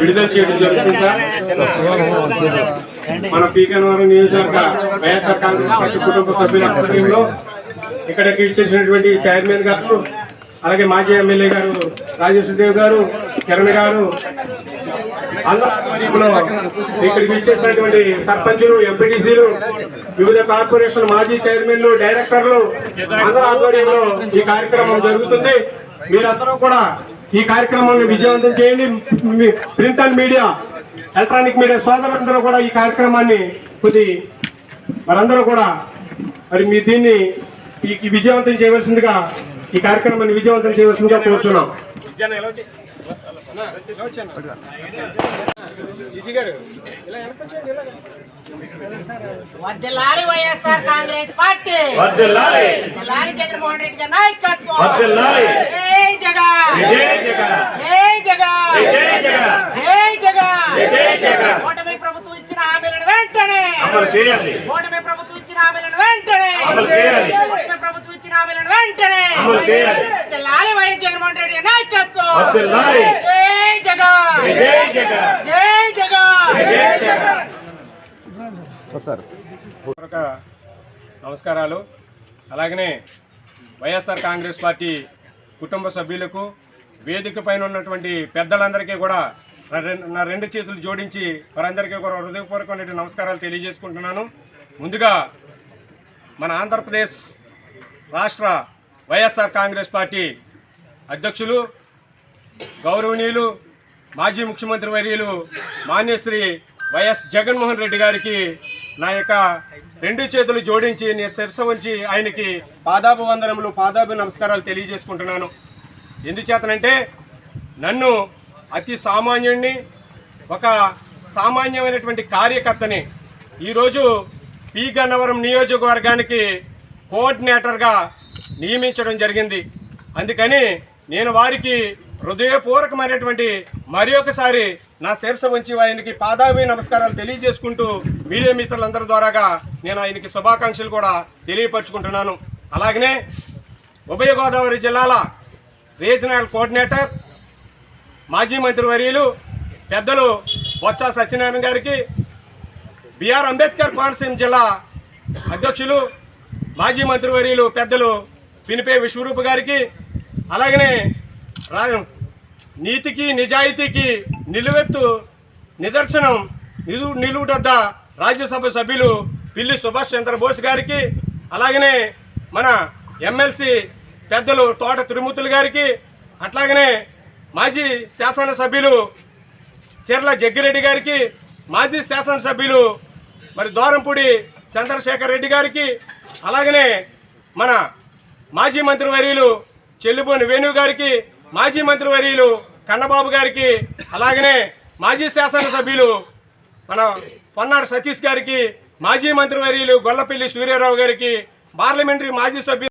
విడుదల చేయడం జరుగుతుంది మన పీకనవరం నియోజకవర్గ వైఎస్ఆర్ కాంగ్రెస్ పార్టీ కుటుంబ సభ్యుల ఆధ్వర్యంలో ఇక్కడికి ఇచ్చేసినటువంటి చైర్మన్ గారు అలాగే మాజీ ఎమ్మెల్యే గారు రాజేశ్వరదేవ్ గారు కిరణ్ గారు అందరి ఆధ్వర్యంలో ఇక్కడికి ఇచ్చేసినటువంటి సర్పంచులు ఎంపీటీసీలు వివిధ కార్పొరేషన్ మాజీ చైర్మన్లు డైరెక్టర్లు అందరి ఆధ్వర్యంలో ఈ కార్యక్రమం జరుగుతుంది. మీరందరూ కూడా ఈ కార్యక్రమాన్ని విజయవంతం చేయండి. Print and media electronic media సోదరులందరూ కూడా ఈ కార్యక్రమాన్ని కొద్ది మరందరూ కూడా మరి మీ దీన్ని ఈ- విజయవంతం చేయవలసిందిగా ఈ కార్యక్రమాన్ని విజయవంతం చేయవలసిందిగా కోరుచున్నాం. వైఎస్ఆర్ కాంగ్రెస్ పార్టీ. జగన్మోహన్ రెడ్డి గారి నాయకత్వం. జై జగన్ జై జగన్. జై జగన్ జై జగన్. జై జగన్ జై జగన్. కూటమి ప్రభుత్వం ఇచ్చిన హామీలను ప్రభుత్వం ఇచ్చిన హామీలను వెంటనే. ప్రభుత్వం ఇచ్చిన హామీలను వెంటనే. వైఎస్ జగన్మోహన్ రెడ్డి నాయకత్వం. జై జగన్. జగన్. నమస్కారాలు. అలాగనే వైఎస్ఆర్ కాంగ్రెస్ పార్టీ కుటుంబ సభ్యులకు వేదిక పైన ఉన్నటువంటి పెద్దలందరికీ కూడా నా నా రెండు చేతులు జోడించి వారందరికీ కూడా హృదయపూర్వకమైన నమస్కారాలు తెలియజేసుకుంటున్నాను. ముందుగా మన ఆంధ్రప్రదేశ్ రాష్ట్ర వైఎస్ఆర్ కాంగ్రెస్ పార్టీ అధ్యక్షులు గౌరవనీయులు మాజీ ముఖ్యమంత్రి వర్యులు మాన్యశ్రీ వైఎస్ జగన్మోహన్ రెడ్డి గారికి నా యొక్క రెండు చేతులు జోడించి నేను శిరస ఉంచి ఆయనకి పాదాభ వందనములు పాదాభి నమస్కారాలు తెలియజేసుకుంటున్నాను. ఎందుచేతనంటే నన్ను అతి సామాన్యుడిని ఒక సామాన్యమైనటువంటి కార్యకర్తని ఈరోజు పి గన్నవరం నియోజకవర్గానికి కోఆర్డినేటర్గా నియమించడం జరిగింది. అందుకని నేను వారికి హృదయపూర్వకమైనటువంటి మరి ఒకసారి నా శీర్ష ఉంచి ఆయనకి పాదాభి నమస్కారాలు తెలియజేసుకుంటూ మీడియా మిత్రులందరి ద్వారాగా నేను ఆయనకి శుభాకాంక్షలు కూడా తెలియపరుచుకుంటున్నాను. అలాగనే ఉభయ గోదావరి జిల్లాల రీజనల్ కోఆర్డినేటర్ మాజీ మంత్రివర్యులు పెద్దలు బొత్స సత్యనారాయణ గారికి బిఆర్ అంబేద్కర్ కోనసీమ జిల్లా అధ్యక్షులు మాజీ మంత్రివర్యులు పెద్దలు పినిపే విశ్వరూప్ గారికి అలాగనే రా నీతికి నిజాయితీకి నిలువెత్తు నిదర్శనం నిలు నిలువుటద్ద రాజ్యసభ సభ్యులు పిల్లి సుభాష్ చంద్రబోస్ గారికి అలాగనే మన ఎమ్మెల్సీ పెద్దలు తోట తిరుమూర్తులు గారికి అట్లాగనే మాజీ శాసనసభ్యులు చీర్ల జగ్గిరెడ్డి గారికి మాజీ శాసనసభ్యులు మరి దూరంపూడి చంద్రశేఖర్ రెడ్డి గారికి అలాగనే మన మాజీ మంత్రివర్యులు చెల్లిపోని వేణు గారికి మాజీ మంత్రివర్యులు కన్నబాబు గారికి అలాగనే మాజీ శాసనసభ్యులు మన పొన్నాడు సతీష్ గారికి మాజీ మంత్రివర్యులు గొల్లపల్లి సూర్యారావు గారికి పార్లమెంటరీ మాజీ సభ్యులు